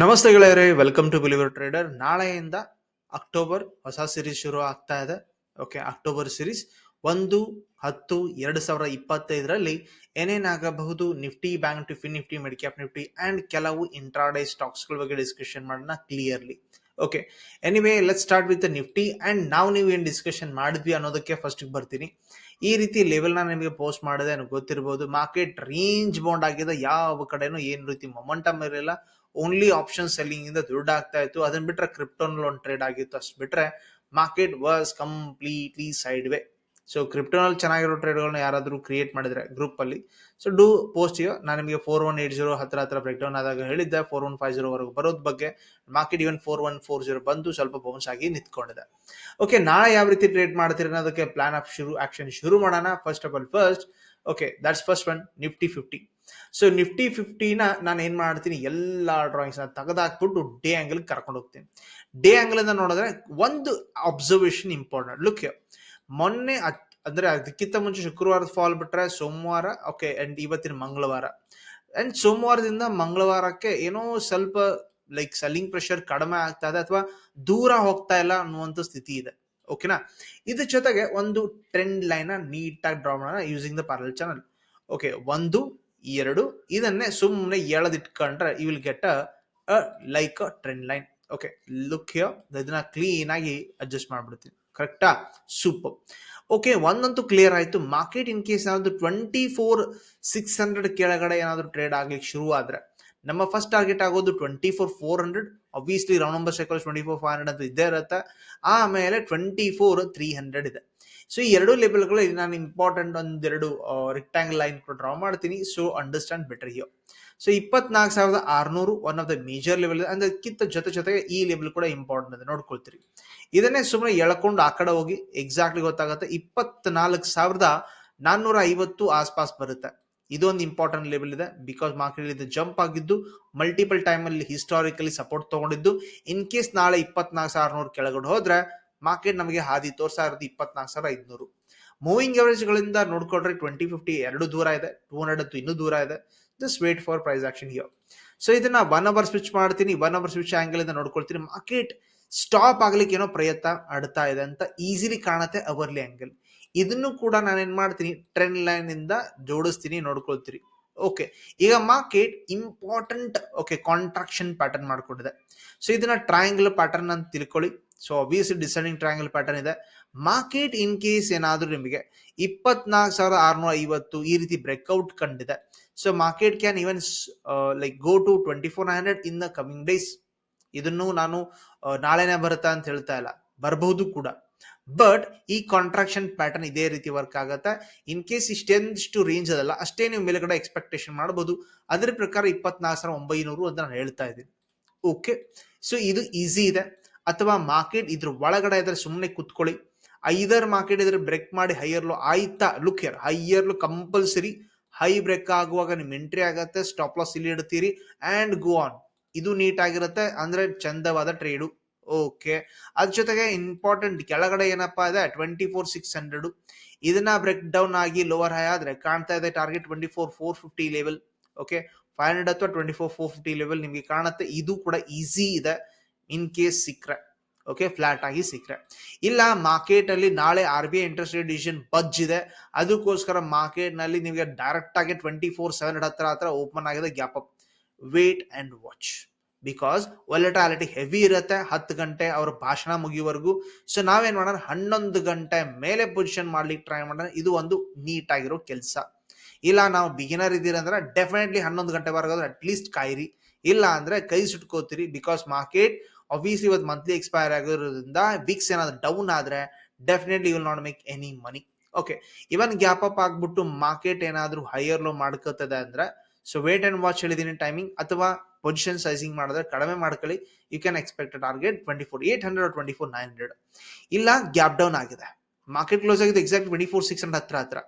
ನಮಸ್ತೆ ಗೆಳೆಯರೇ welcome to believer trader ನಾಳೆಯಿಂದ ಅಕ್ಟೋಬರ್ ಹೊಸ ಸಿರೀಸ್ ಶುರು ಆಗ್ತಾ ಇದೆ. ಓಕೆ ಅಕ್ಟೋಬರ್ ಸಿರೀಸ್ ಒಂದು, ಹತ್ತು, ಎರಡು ಸಾವಿರದ ಇಪ್ಪತ್ತೈದರಲ್ಲಿ ಏನೇನಾಗಬಹುದು Nifty bank Nifty Nifty midcap Nifty and ಕೆಲವು ಇಂಟ್ರಾಡೇ ಸ್ಟಾಕ್ಸ್ಗಳ ಬಗ್ಗೆ ಡಿಸ್ಕಷನ್ ಮಾಡೋಣ clearly okay anyway let start with Nifty and ನಾವು ನೀವು ಏನು ಡಿಸ್ಕಷನ್ ಮಾಡಿದ್ವಿ ಅನ್ನೋದಕ್ಕೆ ಫಸ್ಟ್ ಬರ್ತೀನಿ. ಈ ರೀತಿ ಲೆವೆಲ್ನ ನಿಮಗೆ ಪೋಸ್ಟ್ ಮಾಡಿದೆ ಗೊತ್ತಿರ್ಬೋದು. ಮಾರ್ಕೆಟ್ ರೇಂಜ್ ಬೌಂಡ್ ಆಗಿದೆ ಯಾವ ಕಡೆನೂ ಏನು ರೀತಿ ಮೊಮೆಂಟಮ್ ಇರಲಿಲ್ಲ. ಓನ್ಲಿ ಆಪ್ಷನ್ ಸೆಲ್ಲಿಂಗ್ ಇಂದ ದುಡ್ಡು ಆಗ್ತಾ ಇತ್ತು. ಅದನ್ನ ಬಿಟ್ರೆ ಕ್ರಿಪ್ಟೋನ್ ಲೋನ್ ಟ್ರೇಡ್ ಆಗಿತ್ತು. ಅಷ್ಟು ಬಿಟ್ರೆ market was completely side way so ಕ್ರಿಪ್ಟೋನಲ್ಲಿ ಚೆನ್ನಾಗಿರೋ ಟ್ರೇಡ್ಗಳನ್ನ ಯಾರಾದರೂ ಕ್ರಿಯೇಟ್ ಮಾಡಿದ್ರೆ ಗ್ರೂಪ್ ಅಲ್ಲಿ. ಸೊ ಡೂ ಪೋಸ್ಟ್ ಯೋ ನಾನು ನಿಮಗೆ ಫೋರ್ ಒನ್ ಏಟ್ ಜೀರೋ ಹತ್ರ ಹತ್ರ ಬ್ರೇಕ್ ಡೌನ್ ಆದಾಗ ಹೇಳಿದ್ದೆ. ಫೋರ್ ಒನ್ ಫೈವ್ ಜೀರೋ ವರೆಗೂ ಬರೋದ್ ಬಗ್ಗೆ. Market even four one four zero ಬಂದು ಸ್ವಲ್ಪ ಬೌನ್ಸ್ ಆಗಿ ನಿಂತ್ಕೊಂಡಿದೆ. ಓಕೆ ನಾಳೆ ಯಾವ ರೀತಿ ಟ್ರೇಡ್ ಮಾಡ್ತೀರಿ ಅನ್ನೋದಕ್ಕೆ ಪ್ಲಾನ್ ಆಫ್ ಶುರು ಆಕ್ಷನ್ ಶುರು ಮಾಡೋಣ. First of all first okay that's first one Nifty fifty so Nifty ಫಿಫ್ಟಿನ ನಾನು ಏನು ಮಾಡ್ತೀನಿ? ಎಲ್ಲಾ ಡ್ರಾಯಿಂಗ್ಸ್ ತೆಗೆದಾಕ್ಬಿಟ್ಟು ಡೇ ಆಂಗಲ್ ಕರ್ಕೊಂಡು ಹೋಗ್ತೀನಿ. ಡೇ ಆಂಗಲ್ ಇಂದ ನೋಡಿದ್ರೆ ಒಂದು ಅಬ್ಸರ್ವೇಷನ್ ಇಂಪಾರ್ಟೆಂಟ್ ಲುಕ್ ಮೊನ್ನೆ ಅದ್- ಅಂದ್ರೆ ಅದಕ್ಕಿಂತ ಮುಂಚೆ ಶುಕ್ರವಾರದ ಫಾಲ್ ಬಿಟ್ರೆ ಸೋಮವಾರ ಓಕೆ ಅಂಡ್ ಇವತ್ತಿನ ಮಂಗಳವಾರ. ಅಂಡ್ ಸೋಮವಾರದಿಂದ ಮಂಗಳವಾರಕ್ಕೆ ಏನೋ ಸ್ವಲ್ಪ ಲೈಕ್ ಸೆಲ್ಲಿಂಗ್ ಪ್ರೆಷರ್ ಕಡಿಮೆ ಆಗ್ತಾ ಇದೆ ಅಥವಾ ದೂರ ಹೋಗ್ತಾ ಇಲ್ಲ ಅನ್ನುವಂಥ ಸ್ಥಿತಿ ಇದೆ. ಓಕೆನಾ ಇದ್ರ ಜೊತೆಗೆ ಒಂದು ಟ್ರೆಂಡ್ ಲೈನ್ ನೀಟಾಗಿ ಡ್ರಾ ಮಾಡೋಣ using the parallel channel okay ಒಂದು, ಎರಡು, ಇದನ್ನೇ ಸುಮ್ಮನೆ ಎಳೆದಿಟ್ಕೊಂಡ್ರೆ you will get a like a trend line okay look ಇದನ್ನ ಕ್ಲೀನ್ ಆಗಿ ಅಡ್ಜಸ್ಟ್ ಮಾಡ್ಬಿಡ್ತೀನಿ. ಕರೆಕ್ಟಾ ಸೂಪರ್ ಓಕೆ ಒಂದಂತೂ ಕ್ಲಿಯರ್ ಆಯಿತು. ಮಾರ್ಕೆಟ್ ಇನ್ ಕೇಸ್ ಏನಾದರೂ ಟ್ವೆಂಟಿ ಫೋರ್ ಸಿಕ್ಸ್ ಹಂಡ್ರೆಡ್ ಕೆಳಗಡೆ ಏನಾದರೂ ಟ್ರೇಡ್ ಆಗ್ಲಿಕ್ಕೆ ಶುರು ಆದರೆ, ನಮ್ಮ ಫಸ್ಟ್ ಟಾರ್ಗೆಟ್ ಆಗೋದು twenty four four hundred obviously round number cycle twenty four five hundred ಅಂತ ಇದ್ದೇ ಇರುತ್ತೆ. ಆಮೇಲೆ ಟ್ವೆಂಟಿ ಫೋರ್ ತ್ರೀ ಹಂಡ್ರೆಡ್ ಇದೆ. ಸೊ ಈ ಎರಡು ಲೆವೆಲ್ಗಳು ನಾನು ಇಂಪಾರ್ಟೆಂಟ್ ಒಂದೆರಡು ರೆಕ್ಟಾಂಗಲ್ ಲೈನ್ ಕೂಡ ಡ್ರಾ ಮಾಡ್ತೀನಿ. So understand better here so ಇಪ್ಪತ್ನಾಲ್ಕು ಸಾವಿರದ ಆರ್ನೂರು one of the major level ಅದಕ್ಕಿಂತ ಜೊತೆ ಜೊತೆಗೆ ಈ ಲೆವೆಲ್ ಕೂಡ ಇಂಪಾರ್ಟೆಂಟ್ ಅಂತ ನೋಡ್ಕೊಳ್ತೀರಿ. ಇದನ್ನೇ ಸುಮ್ಮನೆ ಎಳ್ಕೊಂಡು ಆ ಕಡೆ ಹೋಗಿ ಎಕ್ಸಾಕ್ಟ್ಲಿ ಗೊತ್ತಾಗುತ್ತೆ. ಇಪ್ಪತ್ನಾಲ್ಕು ಸಾವಿರದ ನಾನ್ನೂರ ಐವತ್ತು ಆಸ್ಪಾಸ್ ಬರುತ್ತೆ. ಇದೊಂದು ಇಂಪಾರ್ಟೆಂಟ್ ಲೆವೆಲ್ ಇದೆ. ಬಿಕಾಸ್ ಮಾರ್ಕೆಟ್ ಇದು ಜಂಪ್ ಆಗಿದ್ದು ಮಲ್ಟಿಪಲ್ ಟೈಮ್ ಅಲ್ಲಿ ಹಿಸ್ಟಾರಿಕಲಿ ಸಪೋರ್ಟ್ ತಗೊಂಡಿದ್ದು. ಇನ್ ಕೇಸ್ ನಾಳೆ ಇಪ್ಪತ್ನಾಲ್ಕು ಸಾವಿರ ನೂರು ಕೆಳಗಡೆ ಹೋದ್ರೆ ಮಾರ್ಕೆಟ್ ನಮಗೆ ಹಾದಿ ತೋರ್ಸಾ ಇರೋದು ಇಪ್ಪತ್ನಾಲ್ಕು ಸಾವಿರ ಐದುನೂರು. ಮೂವಿಂಗ್ ಗಳಿಂದ ನೋಡ್ಕೊಂಡ್ರೆ ಟ್ವೆಂಟಿ ಫಿಫ್ಟಿ ಎರಡು ದೂರ ಇದೆ ಟೂ ಹಂಡ್ರೆಡ್ ಅಂತೂ ಇನ್ನೂ ದೂರ ಇದೆ. Just wait for price action here so ಇದನ್ನ ಒನ್ ಅವರ್ ಸ್ವಿಚ್ ಮಾಡ್ತೀನಿ ಒನ್ ಅವರ್ ಸ್ವಿಚ್ ಆಂಗಲ್ ಇಂದ ನೋಡ್ಕೊಳ್ತೀನಿ. ಮಾರ್ಕೆಟ್ ಸ್ಟಾಪ್ ಆಗ್ಲಿಕ್ಕೆ ಏನೋ ಪ್ರಯತ್ನ ಆಡ್ತಾ ಇದೆ ಅಂತ ಈಸಿಲಿ ಕಾಣುತ್ತೆ ಅವರ್ಲಿ ಆಂಗಲ್ ಇದನ್ನು ಕೂಡ ನಾನು ಏನ್ ಮಾಡ್ತೀನಿ ಟ್ರೆಂಡ್ ಲೈನ್ ಇಂದ ಜೋಡಿಸ್ತೀನಿ, ನೋಡ್ಕೊಳ್ತೀರಿ. ಓಕೆ ಈಗ market important okay contraction pattern ಮಾಡ್ಕೊಂಡಿದೆ. ಸೊ ಇದನ್ನ ಟ್ರಯಾಂಗಲ್ ಪ್ಯಾಟರ್ನ್ ಅಂತ ತಿಳ್ಕೊಳ್ಳಿ. So obviously descending triangle pattern ಇದೆ. ಮಾರ್ಕೆಟ್ ಇನ್ ಕೇಸ್ ಏನಾದರೂ ನಿಮಗೆ ಇಪ್ಪತ್ನಾಲ್ಕು ಸಾವಿರದ ಆರುನೂರ ಐವತ್ತು ಈ ರೀತಿ ಬ್ರೇಕ್ಔಟ್ ಕಂಡಿದೆ. So market can even like go to twenty four hundred in the coming days ಇದನ್ನು ನಾನು ನಾಳೆನೆ ನಾಳೆನೇ ಬರುತ್ತಾ ಅಂತ ಹೇಳ್ತಾ ಇಲ್ಲ. ಬರಬಹುದು ಕೂಡ. ಬಟ್ ಈ ಕಾಂಟ್ರಾಕ್ಷನ್ ಪ್ಯಾಟರ್ನ್ ಇದೇ ರೀತಿ ವರ್ಕ್ ಆಗತ್ತೆ. ಇನ್ ಕೇಸ್ ಇಷ್ಟೆಂದಷ್ಟು ರೇಂಜ್ ಅದಲ್ಲ, ಅಷ್ಟೇ ನೀವು ಮೇಲ್ಗಡೆ ಎಕ್ಸ್ಪೆಕ್ಟೇಷನ್ ಮಾಡಬಹುದು ಅದ್ರ ಪ್ರಕಾರ ಇಪ್ಪತ್ನಾಲ್ಕು ಸಾವಿರ ಒಂಬೈನೂರು ಅಂತ ನಾನು ಹೇಳ್ತಾ ಇದ್ದೀನಿ. ಓಕೆ ಸೊ ಇದು ಈಸಿ ಇದೆ. ಅಥವಾ ಮಾರ್ಕೆಟ್ ಇದ್ರ ಒಳಗಡೆ ಇದ್ರೆ ಸುಮ್ಮನೆ ಕುತ್ಕೊಳ್ಳಿ. ಐದರ್ ಮಾರ್ಕೆಟ್ ಇದ್ರೆ ಬ್ರೇಕ್ ಮಾಡಿ ಹೈಯರ್ ಲೋ ಆಯ್ತಾ? Look here higher low compulsory high break ಆಗುವಾಗ ನಿಮ್ ಎಂಟ್ರಿ ಆಗತ್ತೆ ಸ್ಟಾಪ್ ಲಾಸ್ ಇಲ್ಲಿ ಇಡ್ತೀರಿ ಅಂಡ್ ಗೋ ಆನ್ ಇದು ನೀಟ್ ಆಗಿರುತ್ತೆ, ಅಂದ್ರೆ ಚಂದವಾದ ಟ್ರೇಡು ಓಕೆ ಅದ್ರ ಜೊತೆಗೆ ಇಂಪಾರ್ಟೆಂಟ್ ಕೆಳಗಡೆ ಏನಪ್ಪಾ ಇದೆ ಟ್ವೆಂಟಿ ಫೋರ್ ಸಿಕ್ಸ್ ಹಂಡ್ರೆಡ್ ಇದನ್ನ ಬ್ರೇಕ್ ಡೌನ್ ಆಗಿ ಲೋವರ್ ಹೈ ಆದ್ರೆ ಕಾಣ್ತಾ ಇದೆ target twenty four four fifty level okay five hundred ಅಥವಾ twenty four four fifty level ನಿಮಗೆ ಕಾಣುತ್ತೆ. ಇದು ಕೂಡ ಈಸಿ ಇದೆ. ಇನ್ ಕೇಸ್ ಸಿಕ್ರೆ ಓಕೆ ಫ್ಲಾಟ್ ಆಗಿ ಸಿಕ್ಕರೆ ಇಲ್ಲ ಮಾರ್ಕೆಟ್ ಅಲ್ಲಿ ನಾಳೆ R B I interest rate decision buzz ಇದೆ ಅದಕ್ಕೋಸ್ಕರ ಮಾರ್ಕೆಟ್ನಲ್ಲಿ ನಿಮಗೆ ಡೈರೆಕ್ಟ್ ಆಗಿ ಟ್ವೆಂಟಿ ಫೋರ್ ಸೆವೆನ್ ಹತ್ರ ಹತ್ರ ಓಪನ್ ಆಗಿದೆ gap up wait and watch because volatility heavy ಇರುತ್ತೆ. ಹತ್ತು ಗಂಟೆ ಅವ್ರ ಭಾಷಣ ಮುಗಿಯುವವರೆಗೂ ಸೊ ನಾವೇನ್ ಮಾಡೋಣ? ಹನ್ನೊಂದು ಗಂಟೆ ಮೇಲೆ ಪೊಸಿಷನ್ ಮಾಡ್ಲಿಕ್ಕೆ ಟ್ರೈ ಮಾಡೋಣ. ಇದು ಒಂದು ನೀಟ್ ಆಗಿರೋ ಕೆಲಸ. ಇಲ್ಲ, ನಾವು ಬಿಗಿನರ್ ಇದ್ದೀರಂದ್ರೆ ಡೆಫಿನೆಟ್ಲಿ ಹನ್ನೊಂದು ಗಂಟೆವರೆಗೂ ಅಟ್ ಲೀಸ್ಟ್ ಕಾಯಿರಿ. ಇಲ್ಲ ಅಂದ್ರೆ ಕೈ ಸುಟ್ಕೋತೀರಿ. ಬಿಕಾಸ್ ಮಾರ್ಕೆಟ್ ಆಬ್ವಿಯಸ್ಲಿ ಇವತ್ತು ಮಂತ್ಲಿ ಎಕ್ಸ್ಪೈರ್ ಆಗಿರೋದ್ರಿಂದ ವೀಕ್ಸ್ ಏನಾದ್ರು ಡೌನ್ ಆದ್ರೆ definitely will not make any money okay even gap up ಆಗ್ಬಿಟ್ಟು ಮಾರ್ಕೆಟ್ ಏನಾದ್ರೂ ಹೈಯರ್ ಲೋ ಮಾಡ್ಕೋತದೆ ಅಂದ್ರೆ ಸೊ ವೇಟ್ ಅಂಡ್ ವಾಚ್ ಹೇಳಿದೀನಿ ಟೈಮಿಂಗ್ ಅಥವಾ ಪೊಸಿಷನ್ ಸೈಸಿಂಗ್ ಮಾಡಿದ್ರೆ ಕಡಿಮೆ ಮಾಡ್ಕೊಳ್ಳಿ. You can expect target twenty four eight hundred twenty four nine hundred ಇಲ್ಲ ಗ್ಯಾಪ್ ಡೌನ್ ಆಗಿದೆ. ಮಾರ್ಕೆಟ್ ಕ್ಲೋಸ್ ಆಗಿದೆ exact twenty four six hundred ಹತ್ರ ಹತ್ರ.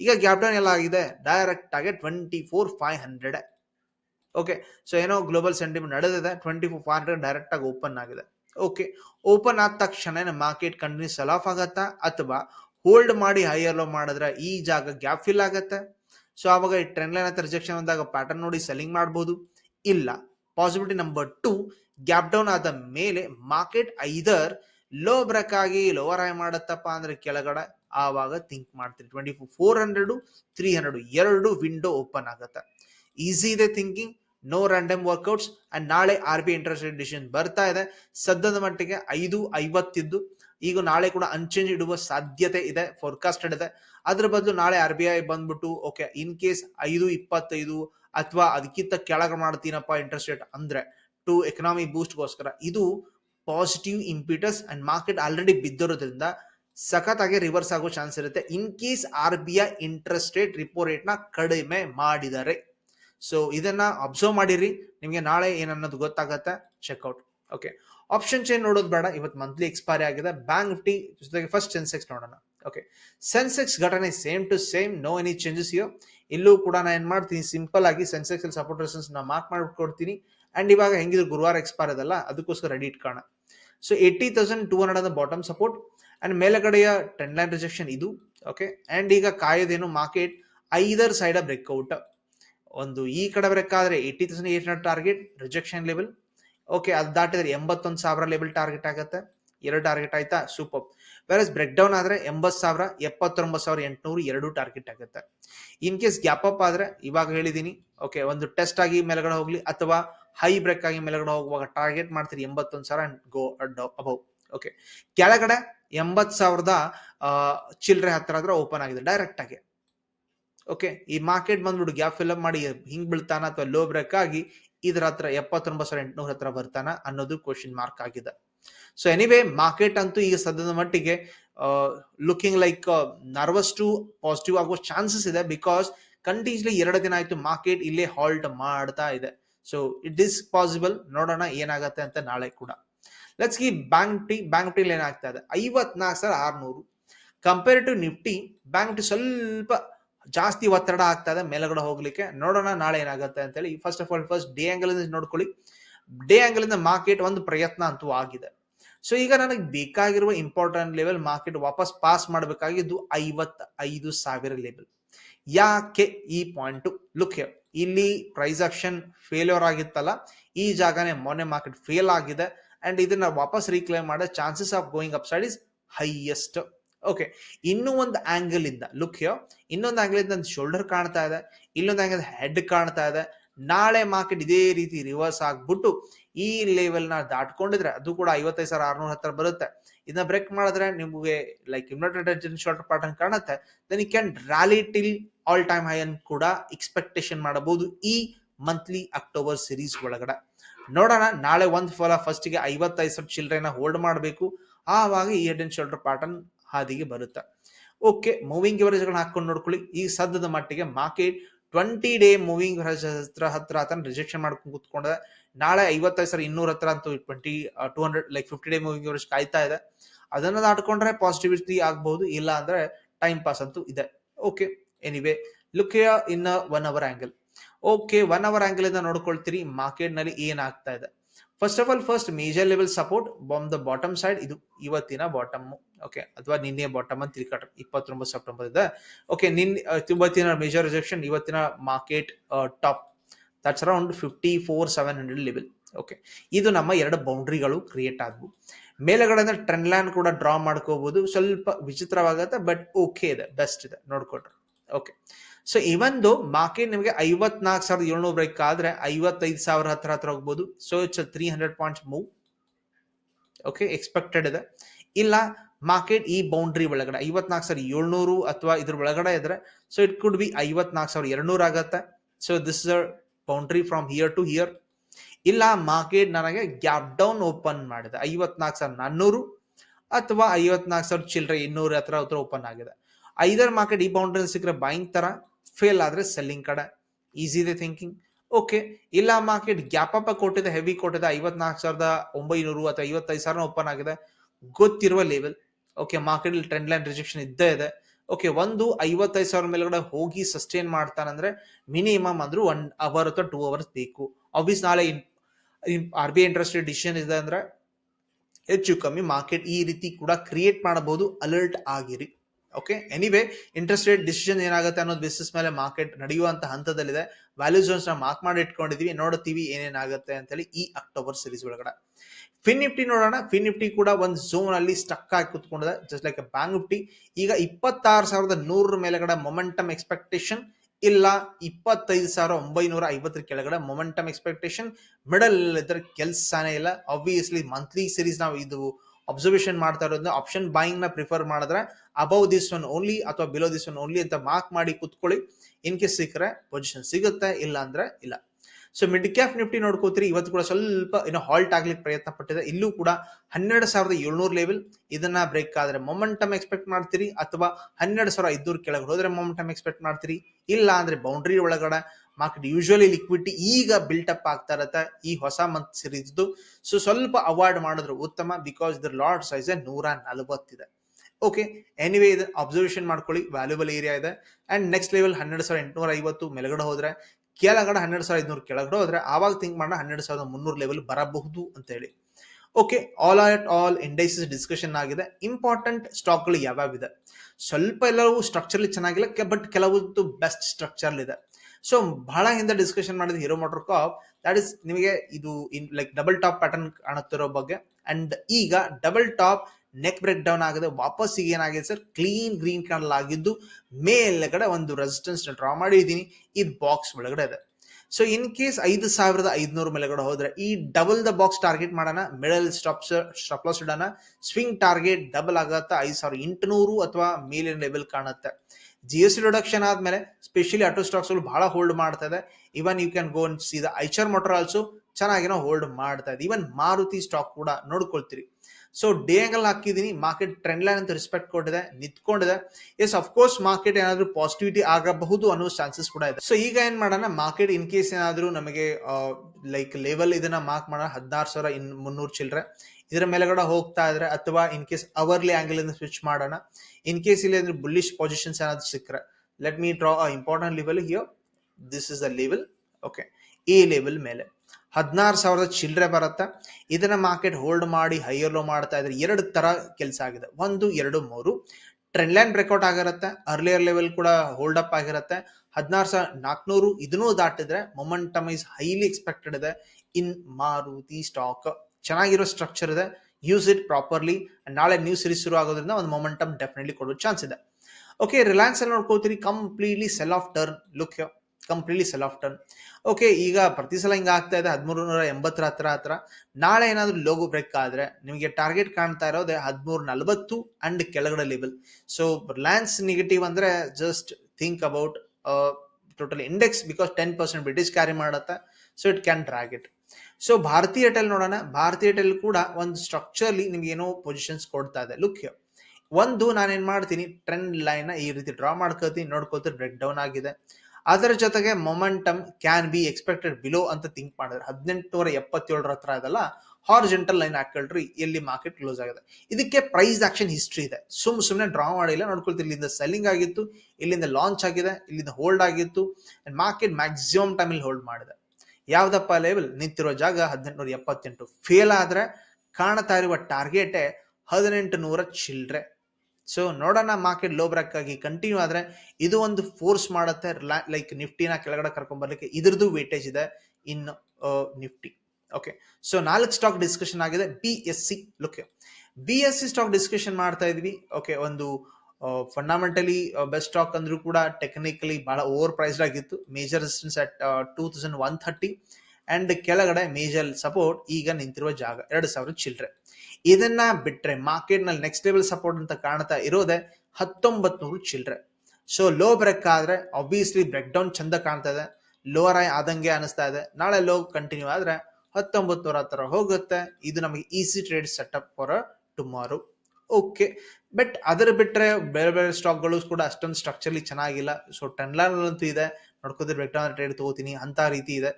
ಈಗ ಗ್ಯಾಪ್ ಡೌನ್ ಎಲ್ಲ ಆಗಿದೆ ಡೈರೆಕ್ಟ್ ಆಗಿ twenty four five hundred okay so ಏನೋ ಗ್ಲೋಬಲ್ ಸೆಂಟಿಮೆಂಟ್ ನಡೆದಿದೆ ಟ್ವೆಂಟಿ ಫೋರ್ ಹಂಡ್ರೆಡ್ ಡೈರೆಕ್ಟ್ ಆಗಿ ಓಪನ್ ಆಗಿದೆ. ಓಕೆ ಓಪನ್ ಆದ ತಕ್ಷಣ ಮಾರ್ಕೆಟ್ ಕಂಟಿನ್ಯೂ ಸೆಲ್ ಆಫ್ ಆಗತ್ತಾ? ಅಥವಾ ಹೋಲ್ಡ್ ಮಾಡಿ ಹೈಯರ್ ಲೋ ಮಾಡಿದ್ರೆ ಈ ಜಾಗ ಗ್ಯಾಪ್ ಫಿಲ್ ಆಗತ್ತೆ? ಸೊ ಅವಾಗ ಈ ಟ್ರೆಂಡ್ ಲೈನ್ ಹತ್ರ ರಿಜೆಕ್ಷನ್ ಬಂದಾಗ ಪ್ಯಾಟರ್ನ್ ನೋಡಿ ಸೆಲ್ಲಿಂಗ್ ಮಾಡಬಹುದು ಇಲ್ಲ possibility number two gap down ಆದ ಮೇಲೆ ಮಾರ್ಕೆಟ್ ಐದರ್ ಲೋ ಬ್ರೇಕ್ ಆಗಿ ಲೋವರ್ ಹೈ ಮಾಡತ್ತಪ್ಪ ಅಂದ್ರೆ ಕೆಳಗಡೆ ಆವಾಗ ಥಿಂಕ್ ಮಾಡ್ತೀನಿ. Twenty four hundred three hundred ಎರಡು ವಿಂಡೋ ಓಪನ್ ಆಗತ್ತೆ. ಈಸಿ ಇದೆ thinking no random workouts and ನಾಳೆ R B interest rate decision ಬರ್ತಾ ಇದೆ. ಸದ್ಯದ ಮಟ್ಟಿಗೆ ಐದು, ಐವತ್ತಿದ್ದು. ಈಗ ನಾಳೆ ಕೂಡ ಅನ್ಚೇಂಜ್ ಇಡುವ ಸಾಧ್ಯತೆ ಇದೆ ಫೋರ್ಕಾಸ್ಟೆಡ್ ಇದೆ. ಅದ್ರ ಬದಲು ನಾಳೆ ಆರ್ ಬಿ ಐ ಬಂದ್ಬಿಟ್ಟು ಓಕೆ ಇನ್ ಕೇಸ್ ಐದು, ಇಪ್ಪತ್ತೈದು ಅಥವಾ ಅದಕ್ಕಿಂತ ಕೆಳಗೆ ಮಾಡ್ತೀನಪ್ಪ ಇಂಟ್ರೆಸ್ಟ್ ರೇಟ್ ಅಂದ್ರೆ ಟು ಎಕನಾಮಿ ಬೂಸ್ಟ್ಗೋಸ್ಕರ ಇದು positive impetus and market already ಬಿದ್ದಿರೋದ್ರಿಂದ ಸಖತ್ತಾಗಿ ರಿವರ್ಸ್ ಆಗೋ ಚಾನ್ಸ್ ಇರುತ್ತೆ. In case R B I interest rate repo ರೇಟ್ನ ಕಡಿಮೆ ಮಾಡಿದರೆ. ಸೊ ಇದನ್ನ ಅಬ್ಸರ್ವ್ ಮಾಡಿರಿ. ನಿಮಗೆ ನಾಳೆ ಏನನ್ನೋದು ಗೊತ್ತಾಗತ್ತೆ ಚೆಕ್ಔಟ್ ಓಕೆ ಆಪ್ಷನ್ ಚೇಂಜ್ ನೋಡೋದು ಬೇಡ. ಇವತ್ತು ಮಂತ್ಲಿ ಎಕ್ಸ್ಪೈರಿ ಆಗಿದೆ. ಬ್ಯಾಂಕ್ ನಿಫ್ಟಿ ಜೊತೆಗೆ ಫಸ್ಟ್ ಸೆನ್ಸೆಕ್ಸ್ ನೋಡೋಣ. ಓಕೆ ಸೆನ್ಸೆಕ್ಸ್ ಘಟನೆ same to same no any changes ಯೋ ಇಲ್ಲೂ ಕೂಡ ನಾನು ಏನ್ ಮಾಡ್ತೀನಿ? ಸಿಂಪಲ್ ಆಗಿ ಸೆನ್ಸೆಕ್ಸ್ ಅಲ್ಲಿ ಸಪೋರ್ಟ್ ರೆಸನ್ಸ್ ನಾ ಮಾರ್ಕ್ ಮಾಡಿಕೊಡ್ತೀನಿ. ಅಂಡ್ ಇವಾಗ ಹೆಂಗಿದ್ರು ಗುರುವಾರ ಎಕ್ಸ್ಪೈರ್ ಅದಲ್ಲ. ಅದಕ್ಕೋಸ್ಕರ ready ಇಟ್ಕೋಣ so eighty thousand two hundred ಅದ ಬಾಟಮ್ ಸಪೋರ್ಟ್ ಅಂಡ್ ಮೇಲಗಡೆಯ ಟ್ರೆಂಡ್ ಲೈನ್ ರಿಜೆಕ್ಷನ್ ಇದು. ಓಕೆ ಅಂಡ್ ಈಗ ಕಾಯೋದೇನು? ಮಾರ್ಕೆಟ್ ಐದರ್ ಸೈಡ್ ಬ್ರೇಕ್ಔಟ್ ಒಂದು ಈ ಕಡೆ ಬರಬೇಕಾದ್ರೆ eighty thousand eight hundred target rejection level okay ಅದು ದಾಟಿದ್ರೆ ಎಂಬತ್ತೊಂದು ಸಾವಿರ ಲೆವೆಲ್ ಟಾರ್ಗೆಟ್ ಆಗುತ್ತೆ. ಎರಡು ಟಾರ್ಗೆಟ್ ಆಯ್ತಾ? ಸೂಪರ್ ವೆರಸ್ ಬ್ರೇಕ್ ಡೌನ್ ಆದ್ರೆ ಎಂಬತ್ ಸಾವಿರ, ಎಪ್ಪತ್ತೊಂಬತ್ತು ಸಾವಿರ ಎಂಟುನೂರು ಎರಡು ಟಾರ್ಗೆಟ್ ಆಗುತ್ತೆ. ಇನ್ ಕೇಸ್ ಗ್ಯಾಪ್ ಅಪ್ ಆದ್ರೆ, ಇವಾಗ ಹೇಳಿದೀನಿ ಓಕೆ ಒಂದು ಟೆಸ್ಟ್ ಆಗಿ ಮೇಲ್ಗಡೆ ಹೋಗ್ಲಿ, ಅಥವಾ ಹೈ ಬ್ರೇಕ್ ಆಗಿ ಮೇಲ್ಗಡೆ ಹೋಗುವಾಗ ಟಾರ್ಗೆಟ್ ಮಾಡ್ತೀರಿ, ಎಂಬತ್ತೊಂದು ಸಾವಿರ ಅಂಡ್ ಗೋ ಅಬೌವ್ ಓಕೆ ಕೆಳಗಡೆ ಎಂಬತ್ತು ಸಾವಿರದ ಚಿಲ್ಲರೆ ಹತ್ರ ಆದ್ರೆ ಓಪನ್ ಆಗಿದೆ ಡೈರೆಕ್ಟ್ ಆಗಿ. ಓಕೆ, ಈ ಮಾರ್ಕೆಟ್ ಬಂದ್ಬಿಟ್ಟು ಗ್ಯಾಪ್ ಫಿಲ್ ಮಾಡಿ ಹಿಂಗ್ ಬೀಳ್ತಾನ ಅಥವಾ ಲೋ ಬ್ರೇಕ್ ಆಗಿ ಇದ್ರ ಹತ್ರ ಎಪ್ಪತ್ತೊಂಬತ್ತು ಸಾವಿರ ಎಂಟುನೂರ ಹತ್ರ ಬರ್ತಾನ ಅನ್ನೋದು ಕ್ವಶನ್ ಮಾರ್ಕ್ ಆಗಿದೆ. ಸೊ ಎನಿವೇ ಮಾರ್ಕೆಟ್ ಅಂತೂ ಈಗ ಸದ್ಯದ ಮಟ್ಟಿಗೆ looking like nervous to positive ಆಗೋ ಚಾನ್ಸಸ್ ಇದೆ ಬಿಕಾಸ್ ಕಂಟಿನ್ಯೂಸ್ಲಿ ಎರಡು ದಿನ ಆಯ್ತು ಮಾರ್ಕೆಟ್ ಇಲ್ಲೇ ಹಾಲ್ಟ್ ಮಾಡ್ತಾ ಇದೆ. ಸೊ ಇಟ್ ಈಸ್ ಪಾಸಿಬಲ್ ನೋಡೋಣ ಏನಾಗತ್ತೆ ಅಂತ ನಾಳೆ ಕೂಡ. ಲೆಟ್ಸ್ ಈ ಬ್ಯಾಂಕ್ ಟಿ ಬ್ಯಾಂಕ್ ಟಿ ಏನಾಗ್ತಾ ಇದೆ? ಐವತ್ನಾಲ್ಕು ಸಾವಿರ ಆರ್ನೂರು. ಕಂಪೇರ್ ಟು ನಿಫ್ಟಿ ಬ್ಯಾಂಕ್ ಟಿ ಸ್ವಲ್ಪ ಜಾಸ್ತಿ ಒತ್ತಡ ಆಗ್ತಾ ಇದೆ, ಮೇಲುಗಡೆ ಹೋಗ್ಲಿಕ್ಕೆ. ನೋಡೋಣ ನಾಳೆ ಏನಾಗುತ್ತೆ ಅಂತ ಹೇಳಿ first of all first day angle ಇಂದ ನೋಡ್ಕೊಳ್ಳಿ. ಡೇ ಆಂಗಲ್ ಇಂದ ಮಾರ್ಕೆಟ್ ಒಂದು ಪ್ರಯತ್ನ ಅಂತೂ ಆಗಿದೆ. ಸೊ ಈಗ ನನಗೆ ಬೇಕಾಗಿರುವ ಇಂಪಾರ್ಟೆಂಟ್ ಲೆವೆಲ್ ಮಾರ್ಕೆಟ್ ವಾಪಸ್ ಪಾಸ್ ಮಾಡಬೇಕಾಗಿದ್ದು ಐವತ್ ಐದು ಸಾವಿರ ಲೆವೆಲ್ ಯಾಕೆ ಈ ಪಾಯಿಂಟ್ ಲುಕ್ ಇಲ್ಲಿ ಪ್ರೈಸ್ ಆಕ್ಷನ್ ಫೇಲ್ಯೂರ್ ಆಗಿತ್ತಲ್ಲ, ಈ ಜಾಗನೇ ಮೊನ್ನೆ ಮಾರ್ಕೆಟ್ ಫೇಲ್ ಆಗಿದೆ. ಅಂಡ್ ಇದನ್ನ ವಾಪಸ್ ರೀಕ್ಲೈಮ್ ಮಾಡೋ chances of going up side is highest okay ಇನ್ನೂ ಒಂದು ಆಂಗಲ್ ಇಂದ ಲುಕ್ ಹಿಯರ್ ಇನ್ನೊಂದು ಆಂಗಲ್ ಇಂದ ಶೋಲ್ಡರ್ ಕಾಣ್ತಾ ಇದೆ ಇಲ್ಲೊಂದು ಆಂಗಲ್ ಹೆಡ್ ಕಾಣ್ತಾ ಇದೆ. ನಾಳೆ ಮಾರ್ಕೆಟ್ ಇದೇ ರೀತಿ ರಿವರ್ಸ್ ಆಗ್ಬಿಟ್ಟು ಈ ಲೆವೆಲ್ನ ದಾಟ್ಕೊಂಡಿದ್ರೆ ಅದು ಕೂಡ ಐವತ್ತೈದು ಸಾವಿರ ಆರ್ನೂರ ಹತ್ರ ಬರುತ್ತೆ. ಇದನ್ನ ಬ್ರೇಕ್ ಮಾಡಿದ್ರೆ ನಿಮಗೆ ಲೈಕ್ ಯುನೈಟೆಡ್ ಶೋಲ್ಡರ್ ಪ್ಯಾಟರ್ನ್ ಕಾಣುತ್ತೆ then you can rally till all time high ಅನ್ ಕೂಡ ಎಕ್ಸ್ಪೆಕ್ಟೇಷನ್ ಮಾಡಬಹುದು ಈ ಮಂತ್ಲಿ ಅಕ್ಟೋಬರ್ ಸಿರೀಸ್ ಒಳಗಡೆ. ನೋಡೋಣ, ನಾಳೆ ಒಂದು ಫಲ ಫಸ್ಟ್ಗೆ ಐವತ್ತೈದು ಸಾವಿರ ಚಿಲ್ಲರೆನ ಹೋಲ್ಡ್ ಮಾಡಬೇಕು. ಆವಾಗ ಈ ಹೆಡ್ ಅಂಡ್ ಶೋಲ್ಡರ್ ಪ್ಯಾಟರ್ನ್ ಹಾದಿಗೆ ಬರುತ್ತೆ? ಓಕೆ ಮೂವಿಂಗ್ ಎವರೇಜ್ಗಳನ್ನ ಹಾಕೊಂಡು ನೋಡ್ಕೊಳ್ಳಿ. ಈ ಸದ್ಯದ ಮಟ್ಟಿಗೆ ಮಾರ್ಕೆಟ್ ಟ್ವೆಂಟಿ ಡೇ ಮೂವಿಂಗ್ ಹತ್ರ ಹತ್ರ ಆತನ ರಿಜೆಕ್ಷನ್ ಮಾಡ್ಕೊಂಡು ಕೂತ್ಕೊಂಡ ನಾಳೆ ಐವತ್ತೈದು ಸಾವಿರ ಇನ್ನೂರ ಹತ್ರ ಅಂತೂ twenty two hundred like fifty day moving average ಕಾಯ್ತಾ ಇದೆ. ಅದನ್ನ ದಾಟ್ಕೊಂಡ್ರೆ ಪಾಸಿಟಿವಿಟಿ ಆಗ್ಬಹುದು, ಇಲ್ಲ ಅಂದ್ರೆ ಟೈಮ್ ಪಾಸ್ ಅಂತೂ ಇದೆ. Okay anyway look in one hour angle okay one hour angle ಇಂದ ನೋಡ್ಕೊಳ್ತೀರಿ ಮಾರ್ಕೆಟ್ನಲ್ಲಿ ಏನಾಗ್ತಾ ಇದೆ? First of all first major level support balm the bottom side ಇದು ಇವತ್ತಿನ ಬಾಟಮ್ ಓಕೆ ಅಥವಾ ನಿನ್ನೆ ಬಾಟಮ್ ಅಂತ ತಿಳ್ಕೊಂಡ್ರೆ ಇಪ್ಪತ್ತೊಂಬತ್ತು ಸೆಪ್ಟೆಂಬರ್ ಇದೆ ಓಕೆ ನಿನ್ನೆ ಇವತ್ತಿನ ಮೇಜರ್ ರಿಜೆಕ್ಷನ್ ಇವತ್ತಿನ market top that's around fifty four seven hundred level okay ಇದು ನಮ್ಮ ಎರಡು ಬೌಂಡ್ರಿಗಳು ಕ್ರಿಯೇಟ್ ಆದವು. ಮೇಲೆಗಡೆ ಟ್ರೆಂಡ್ ಲೈನ್ ಕೂಡ ಡ್ರಾ ಮಾಡ್ಕೋಬಹುದು ಸ್ವಲ್ಪ ವಿಚಿತ್ರವಾಗತ್ತೆ ಬಟ್ ಓಕೆ ಇದೆ ಬೆಸ್ಟ್ ಇದೆ ನೋಡ್ಕೊಟ್ರೆ ಓಕೆ ಸೊ ಇವೊಂದು ಮಾರ್ಕೆಟ್ ನಿಮಗೆ ಐವತ್ನಾಲ್ಕು ಸಾವಿರದ ಏಳ್ನೂರು ಬ್ರೇಕ್ ಆದ್ರೆ ಐವತ್ತೈದು ಸಾವಿರ ಹತ್ರ ಹತ್ರ ಹೋಗ್ಬೋದು. So it's three hundred points move okay expected ಇದೆ. ಇಲ್ಲ ಮಾರ್ಕೆಟ್ ಈ ಬೌಂಡ್ರಿ ಒಳಗಡೆ, ಐವತ್ನಾಲ್ಕು ಸಾವಿರ ಏಳ್ನೂರು ಅಥವಾ ಇದ್ರ ಒಳಗಡೆ ಇದ್ರೆ ಸೊ ಇಟ್ ಕುಡ್ ಬಿ ಐವತ್ನಾಲ್ಕು ಸಾವಿರ ಎರಡ್ನೂರು ಆಗತ್ತೆ. So this is boundary from here to here ಇಲ್ಲ ಮಾರ್ಕೆಟ್ ನನಗೆ ಗ್ಯಾಪ್ ಡೌನ್ ಓಪನ್ ಮಾಡಿದೆ. ಐವತ್ನಾಲ್ಕು ಸಾವಿರ ನಾನ್ನೂರು ಅಥವಾ ಐವತ್ನಾಲ್ಕು ಸಾವಿರ ಚಿಲ್ಲರೆ ಇನ್ನೂರ ಹತ್ರ ಹತ್ರ ಓಪನ್ ಆಗಿದೆ. ಐದರ್ ಮಾರ್ಕೆಟ್ ಈ ಬೌಂಡ್ರಿ ಸಿಕ್ಕರೆ ಬೈಂಗ್ ತರ ಫೇಲ್ ಆದ್ರೆ ಸೆಲ್ಲಿಂಗ್ ಕಡೆ. ಈಸಿ ಇದೆ ಥಿಂಕಿಂಗ್ ಓಕೆ ಇಲ್ಲ ಮಾರ್ಕೆಟ್ ಗ್ಯಾಪ್ ಅಪ್ ಕೊಟ್ಟಿದೆ ಹೆವಿ ಕೊಟ್ಟಿದೆ, ಐವತ್ನಾಲ್ಕು ಸಾವಿರದ ಒಂಬೈನೂರು ಅಥವಾ ಐವತ್ತೈದು ಸಾವಿರ ಓಪನ್ ಆಗಿದೆ. ಗೊತ್ತಿರುವ level okay market trend line rejection ಇದ್ದೇ ಇದೆ. ಓಕೆ ಒಂದು ಐವತ್ತೈದು ಸಾವಿರ ಮೇಲ್ಗಡೆ ಹೋಗಿ ಸಸ್ಟೈನ್ ಮಾಡ್ತಾನಂದ್ರೆ ಮಿನಿಮಮ್ ಅಂದ್ರೂ ಒನ್ ಅವರ್ ಅಥವಾ ಟೂ ಅವರ್ಸ್ ಬೇಕು. ಆಬ್ವಿಯಸ್ ನಾಳೆ R B I interest decision ಇದೆ ಅಂದ್ರೆ ಹೆಚ್ಚು ಕಮ್ಮಿ ಮಾರ್ಕೆಟ್ ಈ ರೀತಿ ಕೂಡ ಕ್ರಿಯೇಟ್ ಮಾಡಬಹುದು ಅಲರ್ಟ್ ಆಗಿರಿ. Okay anyway interest rate decision ಏನಾಗುತ್ತೆ ಅನ್ನೋದು ಬಿಸ್ನೆಸ್ ಮೇಲೆ ಮಾರ್ಕೆಟ್ ನಡೆಯುವಂತ ಹಂತದಲ್ಲಿದೆ. ವ್ಯಾಲ್ಯೂ ಜೋನ್ಸ್ನ ಮಾರ್ಕ್ ಮಾಡಿ ಇಟ್ಕೊಂಡಿದೀವಿ. ನೋಡ್ತೀವಿ ಏನೇನಾಗುತ್ತೆ ಅಂತೇಳಿ ಈ ಅಕ್ಟೋಬರ್ ಸಿರೀಸ್ ಒಳಗಡೆ. ಫಿನ್ ನಿಫ್ಟಿ ನೋಡೋಣ. ಫಿನ್ ನಿಫ್ಟಿ ಕೂಡ ಒಂದು ಝೋನ್ ಅಲ್ಲಿ ಸ್ಟಕ್ ಆಗಿ ಕುತ್ಕೊಂಡಿದೆ. ಜಸ್ಟ್ ಲೈಕ್ ಬ್ಯಾಂಕ್ ನಿಫ್ಟಿ ಈಗ ಇಪ್ಪತ್ತಾರು ಸಾವಿರದ ನೂರರ ಮೇಲೆಗಡೆ ಮೊಮೆಂಟಮ್ ಎಕ್ಸ್ಪೆಕ್ಟೇಷನ್ ಇಲ್ಲ. ಇಪ್ಪತ್ತೈದು ಸಾವಿರ ಒಂಬೈನೂರ ಐವತ್ತರ ಕೆಳಗಡೆ ಮೊಮೆಂಟಮ್ ಎಕ್ಸ್ಪೆಕ್ಟೇಷನ್ ಮಿಡಲ್ ಇದ್ರೆ ಕೆಲಸನೇ ಇಲ್ಲ. ಆಬ್ವಿಯಸ್ಲಿ ಮಂತ್ಲಿ ಸೀರೀಸ್ ನಾವು ಇದು ಅಬ್ಸರ್ವೇಷನ್ ಮಾಡ್ತಾ ಇರೋದನ್ನ ಆಪ್ಷನ್ ಬಾಯಿಂಗ್ನ ಪ್ರಿಫರ್ ಮಾಡಿದ್ರೆ ಅಬೌವ್ ದಿಸ್ ಒನ್ ಓನ್ಲಿ ಅಥವಾ ಬಿಲೋ ದಿಸ್ ಒನ್ ಓನ್ಲಿ ಅಂತ ಮಾರ್ಕ್ ಮಾಡಿ ಕುತ್ಕೊಳ್ಳಿ. ಇನ್ ಕೇಸ್ ಸಿಕ್ಕರೆ ಪೊಸಿಷನ್ ಸಿಗುತ್ತೆ, ಇಲ್ಲ ಅಂದ್ರೆ ಇಲ್ಲ. ಸೊ ಮಿಡ್ ಕ್ಯಾಪ್ ನಿಫ್ಟಿ ನೋಡ್ಕೋತೀರಿ, ಇವತ್ತು ಕೂಡ ಸ್ವಲ್ಪ ಏನೋ ಹಾಲ್ಟ್ ಆಗ್ಲಿಕ್ಕೆ ಪ್ರಯತ್ನ ಪಟ್ಟಿದೆ. ಇಲ್ಲೂ ಕೂಡ ಹನ್ನೆರಡು ಸಾವಿರದ ಏಳ್ನೂರು ಲೆವೆಲ್ ಇದನ್ನ ಬ್ರೇಕ್ ಆದ್ರೆ ಮೊಮೆಂಟಮ್ ಎಕ್ಸ್ಪೆಕ್ಟ್ ಮಾಡ್ತೀರಿ ಅಥವಾ ಹನ್ನೆರಡು ಸಾವಿರ ಐದ್ನೂರು ಕೆಳಗೆ ಹೋದ್ರೆ ಮೊಮೆಂಟಮ್ ಎಕ್ಸ್ಪೆಕ್ಟ್ ಮಾಡ್ತೀರಿ? ಇಲ್ಲ ಅಂದ್ರೆ ಬೌಂಡ್ರಿ ಒಳಗಡೆ ಮಾರ್ಕೆಟ್ ಯೂಶುವಲಿ ಲಿಕ್ವಿಡಿಟಿ ಈಗ ಬಿಲ್ಟ್ ಅಪ್ ಆಗ್ತಾ ಇರತ್ತೆ. ಈ ಹೊಸ ಮಂತ್ ಸಿರೀಸ್ದು ಸೊ ಸ್ವಲ್ಪ ಅವಾಯ್ಡ್ ಮಾಡಿದ್ರು ಉತ್ತಮ ಬಿಕಾಸ್ ಇದ್ರ ಲಾರ್ಡ್ ಸೈಜ್ ನೂರ ನಲವತ್ತಿದೆ ಓಕೆ ಎನಿವೇ ಇದು ಅಬ್ಸರ್ವೇಷನ್ ಮಾಡ್ಕೊಳ್ಳಿ. ವ್ಯಾಲ್ಯೂಬಲ್ ಏರಿಯಾ ಇದೆ. ಅಂಡ್ ನೆಕ್ಸ್ಟ್ ಲೆವೆಲ್ ಹನ್ನೆರಡು ಸಾವಿರದ ಎಂಟುನೂರ ಐವತ್ತು ಮೇಲ್ಗಡೆ ಹೋದ್ರೆ, ಕೆಳಗಡೆ ಹನ್ನೆರಡು ಸಾವಿರದ ಐದುನೂರು ಕೆಳಗಡೆ ಹೋದ್ರೆ, ಆವಾಗ ಥಿಂಕ್ ಮಾಡೋಣ ಹನ್ನೆರಡು ಸಾವಿರದ ಮುನ್ನೂರು ಲೆವೆಲ್ ಬರಬಹುದು ಅಂತ ಹೇಳಿ okay all at all indices discussion ಆಗಿದೆ ಇಂಪಾರ್ಟೆಂಟ್ ಸ್ಟಾಕ್ಗಳು ಯಾವ್ಯಾವಿದೆ ಸ್ವಲ್ಪ ಎಲ್ಲವೂ ಸ್ಟ್ರಕ್ಚರ್ಲಿ ಚೆನ್ನಾಗಿಲ್ಲ ಬಟ್ ಕೆಲವೊಂದು ಬೆಸ್ಟ್ ಸ್ಟ್ರಕ್ಚರ್ ಇದೆ. ಸೊ ಬಹಳ ಹಿಂದೆ ಡಿಸ್ಕಷನ್ ಮಾಡಿದ Hero motor COP that is ನಿಮಗೆ ಇದು in like double top pattern ಕಾಣುತ್ತಿರೋ ಬಗ್ಗೆ. ಅಂಡ್ ಈಗ double top neck break down ಆಗಿದೆ, ವಾಪಸ್ ಈಗ ಏನಾಗಿದೆ ಸರ್ ಕ್ಲೀನ್ ಗ್ರೀನ್ ಕಲರ್ ಆಗಿದ್ದು, ಮೇಲ್ಗಡೆ ಒಂದು ರೆಸಿಸ್ಟೆನ್ಸ್ ಡ್ರಾ ಮಾಡಿದ್ದೀನಿ. ಈ ಬಾಕ್ಸ್ ಒಳಗಡೆ ಇದೆ. ಸೊ ಇನ್ ಕೇಸ್ ಐದು ಸಾವಿರದ ಐದುನೂರು ಮೇಲೆಗಡೆ ಹೋದ್ರೆ, ಈ ಡಬಲ್ ದ ಬಾಕ್ಸ್ ಟಾರ್ಗೆಟ್ ಮಾಡೋಣ. ಮಿಡಲ್ ಸ್ಟಾಪ್ ಸ್ಟಾಪ್ ಲಾಸ್ ಇಡೋಣ. ಸ್ವಿಂಗ್ ಟಾರ್ಗೆಟ್ ಡಬಲ್ ಆಗತ್ತ ಐದು ಸಾವಿರ ಎಂಟುನೂರು ಅಥವಾ ಮೇಲಿನ ಲೆವೆಲ್ ಕಾಣುತ್ತೆ. ಜಿ ಎಸ್ ಟಿ ರಿಡಕ್ಷನ್ ಆದ್ಮೇಲೆ ಸ್ಪೆಷಲಿ ಆಟೋ ಸ್ಟಾಕ್ಸ್ ಬಹಳ ಹೋಲ್ಡ್ ಮಾಡ್ತಾ ಇದೆ. Even you can go see the Eicher motor also ಚೆನ್ನಾಗಿನೋ hold ಮಾಡ್ತಾ ಇದೆ. ಇವನ್ ಮಾರುತಿ ಸ್ಟಾಕ್ ಕೂಡ ನೋಡ್ಕೊಳ್ತೀರಿ. ಸೊ ಡೇ ಆಂಗಲ್ ಹಾಕಿದೀನಿ ಮಾರ್ಕೆಟ್ ಟ್ರೆಂಡ್ ಲೈನ್ ಅಂತ ರೆಸ್ಪೆಕ್ಟ್ ಕೊಟ್ಟಿದೆ, ನಿಂತ್ಕೊಂಡಿದೆ. ಎಸ್ ಅಫ್ಕೋರ್ಸ್ ಮಾರ್ಕೆಟ್ ಏನಾದರೂ ಪಾಸಿಟಿವಿಟಿ ಆಗಬಹುದು ಅನ್ನೋ ಚಾನ್ಸಸ್ ಕೂಡ ಇದೆ. ಸೊ ಈಗ ಏನ್ ಮಾಡೋಣ ಮಾರ್ಕೆಟ್ ಇನ್ ಕೇಸ್ ಏನಾದರೂ ನಮಗೆ ಲೈಕ್ ಲೆವೆಲ್ ಇದನ್ನ ಮಾರ್ಕ್ ಮಾಡೋಣ, ಹದಿನಾರು ಸಾವಿರ ಇನ್ ಮುನ್ನೂರು ಚಿಲ್ಲರೆ ಇದರ ಮೇಲೆಗಡೆ ಹೋಗ್ತಾ ಇದ್ರೆ, ಅಥವಾ ಇನ್ ಕೇಸ್ ಅವರ್ಲಿ ಆಂಗಲ್ ಇಂದ ಸ್ವಿಚ್ ಮಾಡೋಣ. ಇನ್ ಕೇಸ್ ಇಲ್ಲಿ ಅಂದ್ರೆ ಬುಲ್ಲಿಷ್ ಪೊಸಿಷನ್ಸ್ ಏನಾದ್ರು ಸಿಕ್ಕರೆ. Let me draw a important level here this is the level okay ಈ ಲೆವೆಲ್ ಮೇಲೆ. ಹದಿನಾರು ಸಾವಿರದ ಚಿಲ್ಲರೆ ಬರುತ್ತೆ. ಇದನ್ನ ಮಾರ್ಕೆಟ್ ಹೋಲ್ಡ್ ಮಾಡಿ ಹೈಯರ್ ಲೋ ಮಾಡ್ತಾ ಇದ್ರೆ ಎರಡು ತರ ಕೆಲಸ ಆಗಿದೆ. ಒಂದು, ಎರಡು, ಮೂರು. ಟ್ರೆಂಡ್ ಲೈನ್ ಬ್ರೇಕ್ಔಟ್ ಆಗಿರುತ್ತೆ. ಅರ್ಲಿಯರ್ ಲೆವೆಲ್ ಕೂಡ ಹೋಲ್ಡ್ ಅಪ್ ಆಗಿರುತ್ತೆ. ಹದಿನಾರು ಸಾವಿರ ನಾಲ್ಕುನೂರು ಇದನ್ನೂ ದಾಟಿದ್ರೆ ಮೊಮೆಂಟಮ್ ಇಸ್ ಹೈಲಿ ಎಕ್ಸ್ಪೆಕ್ಟೆಡ್ ಇದೆ. ಇನ್ ಮಾರುತಿ ಸ್ಟಾಕ್ ಚೆನ್ನಾಗಿರೋ ಸ್ಟ್ರಕ್ಚರ್ ಇದೆ. ಯೂಸ್ ಇಟ್ ಪ್ರಾಪರ್ಲಿ ನಾಳೆ ನ್ಯೂ ಸೀರೀಸ್ ಶುರು ಆಗೋದ್ರಿಂದ ಒಂದು ಮೊಮೆಂಟಮ್ ಡೆಫಿನೆಟ್ಲಿ ಕೊಡೋ ಚಾನ್ಸ್ ಇದೆ. ಓಕೆ ರಿಲಯನ್ಸ್ ಅಲ್ಲಿ ನೋಡ್ಕೋತೀರಿ completely sell off turn look completely sell off turn okay ಈಗ ಪ್ರತಿ ಸಲ ಹಿಂಗೆ ಆಗ್ತಾ ಇದೆ ಹದಿಮೂರು ನೂರ ಎಂಬತ್ತರ ಹತ್ರ ಹತ್ರ. ನಾಳೆ ಏನಾದರೂ ಲೋಗೋ ಬ್ರೇಕ್ ಆದ್ರೆ ನಿಮಗೆ ಟಾರ್ಗೆಟ್ ಕಾಣ್ತಾ ಇರೋದೇ ಹದಿಮೂರು ನಲವತ್ತು ಅಂಡ್ ಕೆಳಗಡೆ ಲೆವೆಲ್ ಸೊ ರಿಲಯನ್ಸ್ ನೆಗೆಟಿವ್ ಅಂದ್ರೆ just think about total index because ten percent British carry ಮಾಡುತ್ತೆ so it can drag it so Bharti Airtel ನೋಡೋಣ. ಭಾರತೀಯ ಟೆಲ್ ಕೂಡ ಒಂದು ಸ್ಟ್ರಕ್ಚರ್ಲಿ ನಿಮ್ಗೆ ಏನೋ ಪೊಸಿಷನ್ಸ್ ಕೊಡ್ತಾ ಇದೆ. ಲುಕ್ ಒಂದು ನಾನೇನ್ ಮಾಡ್ತೀನಿ ಟ್ರೆಂಡ್ ಲೈನ್ ಈ ರೀತಿ ಡ್ರಾ ಮಾಡ್ಕೋತೀನಿ ನೋಡ್ಕೋತೀನಿ ಬ್ರೇಕ್ ಡೌನ್ ಆಗಿದೆ. ಅದರ ಜೊತೆಗೆ momentum can be expected below ಅಂತ ಥಿಂಕ್ ಮಾಡಿದ್ರೆ ಹದಿನೆಂಟುನೂರ ಎಪ್ಪತ್ತೇಳರ ಹತ್ರ ಇದೆಲ್ಲ ಹಾರ್ಜೆಂಟಲ್ ಲೈನ್ ಹಾಕೊಳ್ರಿ ಎಲ್ಲಿ ಮಾರ್ಕೆಟ್ ಕ್ಲೋಸ್ ಆಗಿದೆ. ಇದಕ್ಕೆ ಪ್ರೈಸ್ ಆಕ್ಷನ್ ಹಿಸ್ಟ್ರಿ ಇದೆ. ಸುಮ್ ಸುಮ್ಮನೆ ಡ್ರಾ ಮಾಡಿಲ್ಲ ನೋಡ್ಕೊಳ್ತೀವಿ ಇಲ್ಲಿಂದ ಸೆಲ್ಲಿಂಗ್ ಆಗಿತ್ತು, ಇಲ್ಲಿಂದ ಲಾಂಚ್ ಆಗಿದೆ, ಇಲ್ಲಿಂದ ಹೋಲ್ಡ್ ಆಗಿತ್ತು ಮಾರ್ಕೆಟ್ ಮ್ಯಾಕ್ಸಿಮಮ್ ಟೈಮ್ ಇಲ್ಲಿ ಹೋಲ್ಡ್ ಮಾಡಿದೆ. ಯಾವ್ದಪ್ಪ ಲೆವೆಲ್ ನಿಂತಿರೋ ಜಾಗ ಹದಿನೆಂಟುನೂರ ಎಪ್ಪತ್ತೆಂಟು. ಫೇಲ್ ಆದ್ರೆ ಕಾಣ್ತಾ ಇರುವ ಟಾರ್ಗೆಟೇ ಹದಿನೆಂಟು ನೂರ ಚಿಲ್ಡ್ರೆ ಸೊ ನೋಡೋಣ ಮಾರ್ಕೆಟ್ ಲೋ ಬ್ರೇಕ್ ಆಗಿ ಕಂಟಿನ್ಯೂ ಆದ್ರೆ ಇದು ಒಂದು ಫೋರ್ಸ್ ಮಾಡುತ್ತೆ. ಲೈಕ್ ನಿಫ್ಟಿನ ಕೆಳಗಡೆ ಕರ್ಕೊಂಡ್ ಬರ್ಲಿಕ್ಕೆ ಇದ್ರದ್ದು ವೇಟೇಜ್ ಇದೆ. In nifty. ಓಕೆ ಸೊ ನಾಲ್ಕು ಸ್ಟಾಕ್ ಡಿಸ್ಕಷನ್ ಆಗಿದೆ. B S C look B S C stock discussion ಮಾಡ್ತಾ ಇದ್ವಿ. ಓಕೆ ಒಂದು ಫಂಡಮೆಂಟಲಿ ಬೆಸ್ಟ್ ಸ್ಟಾಕ್ ಅಂದ್ರೂ ಕೂಡ ಟೆಕ್ನಿಕಲಿ ಬಹಳ ಓವರ್ ಪ್ರೈಸ್ಡ್ ಆಗಿತ್ತು major resistance at two thousand one thirty and ಕೆಳಗಡೆ ಮೇಜರ್ ಸಪೋರ್ಟ್ ಈಗ ನಿಂತಿರುವ ಜಾಗ. ಎರಡು ಸಾವಿರ ಚಿಲ್ಲರೆ. ಇದನ್ನ ಬಿಟ್ರೆ ಮಾರ್ಕೆಟ್ನಲ್ಲಿ ನೆಕ್ಸ್ಟ್ ಲೆವೆಲ್ ಸಪೋರ್ಟ್ ಅಂತ ಕಾಣ್ತಾ ಇರೋದೇ ಹತ್ತೊಂಬತ್ ನೂರು ಚಿಲ್ಲರೆ ಸೊ ಲೋ ಬ್ರೇಕ್ ಆದ್ರೆ ಆಬ್ವಿಯಸ್ಲಿ ಬ್ರೇಕ್ ಡೌನ್ ಚಂದ ಕಾಣ್ತಾ ಇದೆ. ಲೋವರ್ ಆಯ್ ಆದಂಗೆ ಅನಿಸ್ತಾ ಇದೆ. ನಾಳೆ ಲೋ ಕಂಟಿನ್ಯೂ ಆದ್ರೆ ಹತ್ತೊಂಬತ್ ನೂರ ಹತ್ತರ ಹೋಗುತ್ತೆ. ಇದು ನಮಗೆ easy trade setup for tomorrow okay but ಅದರ ಬಿಟ್ರೆ ಬೇರೆ ಬೇರೆ ಸ್ಟಾಕ್ಗಳು ಕೂಡ ಅಷ್ಟೊಂದು ಸ್ಟ್ರಕ್ಚರ್ಲಿ ಚೆನ್ನಾಗಿಲ್ಲ. ಸೊ ಟೆನ್ಲಾನ್ ಅಂತೂ ಇದೆ. ನೋಡ್ಕೋದ್ರೆ ಬ್ರಿಟಾನಿಯಾ ಟ್ರೇಡ್ ತಗೋತೀನಿ ಅಂತ ರೀತಿ ಇದೆ.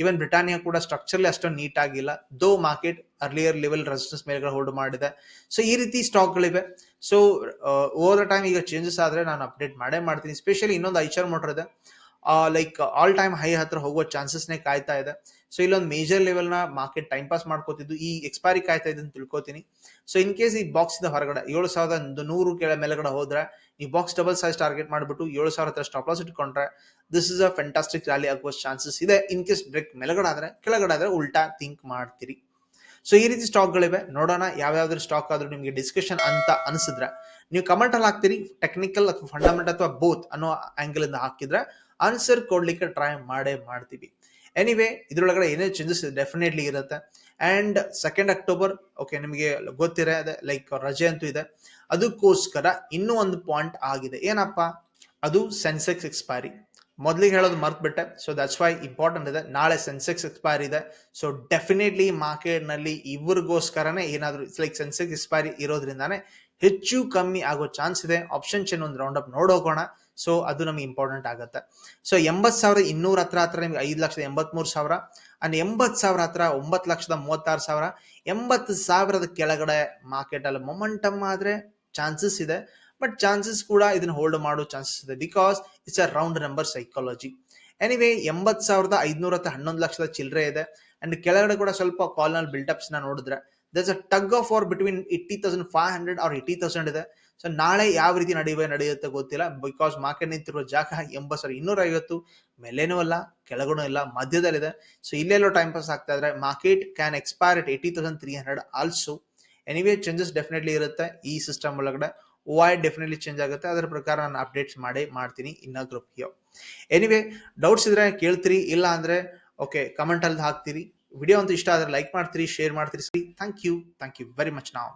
ಈವನ್ ಬ್ರಿಟಾನಿಯಾ ಕೂಡ ಸ್ಟ್ರಕ್ಚರ್ಲಿ ಅಷ್ಟೊಂದು ನೀಟ್ ಆಗಿಲ್ಲ. Though market earlier level resistance ಮೇಲ್ಗಡೆ ಹೋಲ್ಡ್ ಮಾಡಿದೆ. ಸೊ ಈ ರೀತಿ ಸ್ಟಾಕ್ಗಳಿವೆ ಸೊ ಓವರ್ ದ ಟೈಮ್ ಈಗ ಚೇಂಜಸ್ ಆದ್ರೆ ನಾನು ಅಪ್ಡೇಟ್ ಮಾಡೇ ಮಾಡ್ತೀನಿ. ಸ್ಪೆಷಲಿ ಇನ್ನೊಂದು ಐಚರ್ ಮೋಟರ್ ಇದೆ. ಲೈಕ್ ಆಲ್ ಟೈಮ್ ಹೈ ಹತ್ರ ಹೋಗುವ ಚಾನ್ಸಸ್ನೇ ಕಾಯ್ತಾ ಇದೆ. ಸೊ ಇಲ್ಲೊಂದು ಮೇಜರ್ ಲೆವೆಲ್ನ ಮಾರ್ಕೆಟ್ ಟೈಮ್ ಪಾಸ್ ಮಾಡ್ಕೋತಿದ್ದು. ಈ ಎಕ್ಸ್ಪೈರಿ ಕಾಯ್ತಾ ಇದೆ ಅಂತ ತಿಳ್ಕೊತೀನಿ. ಸೊ ಇನ್ ಕೇಸ್ ಈ ಬಾಕ್ಸ್ ಇಂದ ಹೊರಗಡೆ ಏಳು ಸಾವಿರದ ನೂರು ಕೆಳ ಮೇಲೆಗಡೆ ಹೋದ್ರೆ ನೀವು ಬಾಕ್ಸ್ ಡಬಲ್ ಸೈಜ್ ಟಾರ್ಗೆಟ್ ಮಾಡಿಬಿಟ್ಟು ಏಳು ಸಾವಿರ ಹತ್ರ ಸ್ಟಾಪ್ ಲಾಸ್ ಇಟ್ಕೊಂಡ್ರೆ this is a fantastic rally ಆಗುವ ಚಾನ್ಸಸ್ ಇದೆ. ಇನ್ ಕೇಸ್ ಬ್ರೇಕ್ ಮೇಲ್ಗಡೆ ಆದ್ರೆ ಕೆಳಗಡೆ ಆದ್ರೆ ಉಲ್ಟಾ ಥಿಂಕ್ ಮಾಡ್ತೀರಿ. ಸೊ ಈ ರೀತಿ ಸ್ಟಾಕ್ಗಳಿವೆ ನೋಡೋಣ ಯಾವ್ಯಾವ್ದ್ರ ಸ್ಟಾಕ್ ಆದ್ರೂ ನಿಮಗೆ ಡಿಸ್ಕಷನ್ ಅಂತ ಅನಿಸಿದ್ರೆ, ನೀವು ಕಮೆಂಟ್ ಅಲ್ಲಿ ಹಾಕ್ತೀರಿ ಟೆಕ್ನಿಕಲ್ ಅಥವಾ ಫಂಡಮೆಂಟ್ ಅಥವಾ ಬೋತ್ ಅನ್ನೋ ಆಂಗಲ್ ಇಂದ ಹಾಕಿದ್ರೆ ಆನ್ಸರ್ ಕೊಡ್ಲಿಕ್ಕೆ ಟ್ರೈ ಮಾಡೇ ಮಾಡ್ತೀವಿ. ಎನಿವೇ ಇದ್ರೊಳಗಡೆ ಏನೇ ಚೇಂಜಸ್ ಡೆಫಿನೆಟ್ಲಿ ಇರುತ್ತೆ. ಅಂಡ್ ಸೆಕೆಂಡ್ ಅಕ್ಟೋಬರ್ ಓಕೆ ನಿಮಗೆ ಗೊತ್ತಿರ ಲೈಕ್ ರಜೆ ಅಂತೂ ಇದೆ. ಅದಕ್ಕೋಸ್ಕರ ಇನ್ನೂ ಒಂದು ಪಾಯಿಂಟ್ ಆಗಿದೆ. ಏನಪ್ಪ? ಅದು ಸೆನ್ಸೆಕ್ಸ್ ಎಕ್ಸ್ಪೈರಿ ಮೊದಲಿಗೆ ಹೇಳೋದು ಮರ್ತ್ಬಿಟ್ಟೆ. ಸೊ ದಟ್ಸ್ ವೈ ಇಂಪಾರ್ಟೆಂಟ್ ಇದೆ. ನಾಳೆ ಸೆನ್ಸೆಕ್ಸ್ ಎಕ್ಸ್ಪೈರಿ ಇದೆ. ಸೊ ಡೆಫಿನೆಟ್ಲಿ ಮಾರ್ಕೆಟ್ನಲ್ಲಿ ಏನಾದರೂ ಏನಾದ್ರು ಲೈಕ್ ಸೆನ್ಸೆಕ್ಸ್ ಎಕ್ಸ್ಪೈರಿ ಇರೋದ್ರಿಂದಾನೆ ಹೆಚ್ಚು ಕಮ್ಮಿ ಆಗೋ ಚಾನ್ಸ್ ಇದೆ. ಆಪ್ಷನ್ ಚೇನ್ ಒಂದು ರೌಂಡ್ ಅಪ್ ನೋಡೋಗೋಣ ಸೊ ಅದು ನಮಗೆ ಇಂಪಾರ್ಟೆಂಟ್ ಆಗುತ್ತೆ. ಸೊ ಎಂಬತ್ತು ಸಾವಿರ ಇನ್ನೂರ ಹತ್ರ ಹತ್ರ ನಿಮ್ಗೆ ಐದು ಲಕ್ಷದ ಎಂಬತ್ಮೂರು ಸಾವಿರ. ಅಂಡ್ ಎಂಬತ್ತು ಸಾವಿರ ಹತ್ರ ಒಂಬತ್ತು ಲಕ್ಷದ ಮೂವತ್ತಾರು ಸಾವಿರ. ಎಂಬತ್ತು ಸಾವಿರದ ಕೆಳಗಡೆ ಮಾರ್ಕೆಟ್ ಅಲ್ಲಿ ಮೊಮೆಂಟಮ್ ಆದ್ರೆ ಚಾನ್ಸಸ್ ಇದೆ ಬಟ್ ಚಾನ್ಸಸ್ ಕೂಡ ಇದನ್ನ ಹೋಲ್ಡ್ ಮಾಡೋ ಚಾನ್ಸಸ್ ಇದೆ because it's a round number psychology anyway ಎಂಬತ್ ಸಾವಿರದ ಐದುನೂರ ಹನ್ನೊಂದು ಲಕ್ಷದ ಚಿಲ್ಲರೆ ಇದೆ ಅಂಡ್ ಕೆಳಗಡೆ ಕೂಡ ಸ್ವಲ್ಪ ಕಾಲ್ನಲ್ಲಿ ನ ನೋಡಿದ್ರೆ thus a tug of war between eighty thousand five hundred or eighty thousand ಇದೆ. ಸೊ ನಾಳೆ ಯಾವ ರೀತಿ ನಡೆಯುವ, ನಡೆಯುತ್ತೆ ಗೊತ್ತಿಲ್ಲ ಬಿಕಾಸ್ ಮಾರ್ಕೆಟ್ ನಿಂತಿರುವ ಜಾಗ ಎಂಬತ್ತು ಸಾವಿರ ಇನ್ನೂರ ಐವತ್ತು ಮೇಲೇನೂ ಅಲ್ಲ ಕೆಳಗಡೆ ಇಲ್ಲ, ಮಧ್ಯದಲ್ಲಿದೆ. ಸೊ ಇಲ್ಲೆಲ್ಲೋ ಟೈಮ್ ಪಾಸ್ ಆಗ್ತಾ ಇದ್ರೆ market can expire it eighty thousand three hundred also anyway changes definitely ಇರುತ್ತೆ ಈ ಸಿಸ್ಟಮ್ ಒಳಗಡೆ. ವೈ ಡೆಫಿನೆಟ್ಲಿ ಚೇಂಜ್ ಆಗುತ್ತೆ. ಅದರ ಪ್ರಕಾರ ನಾನು ಅಪ್ಡೇಟ್ಸ್ ಮಾಡಿ, ಮಾಡ್ತೀನಿ ಇನ್ನ ಗ್ರೂಪ್ ಹಿಯೋ ಎನಿವೇ ಡೌಟ್ಸ್ ಇದ್ರೆ ಕೇಳ್ತೀರಿ, ಇಲ್ಲ ಅಂದ್ರೆ ಓಕೆ ಕಮೆಂಟ್ ಅಲ್ಲಿ ಹಾಕ್ತೀರಿ. ವಿಡಿಯೋ ಅಂತ ಇಷ್ಟ ಆದ್ರೆ ಲೈಕ್ ಮಾಡ್ತೀರಿ ಶೇರ್ ಮಾಡ್ತೀರಿ. Thank you thank you very much ನಾವು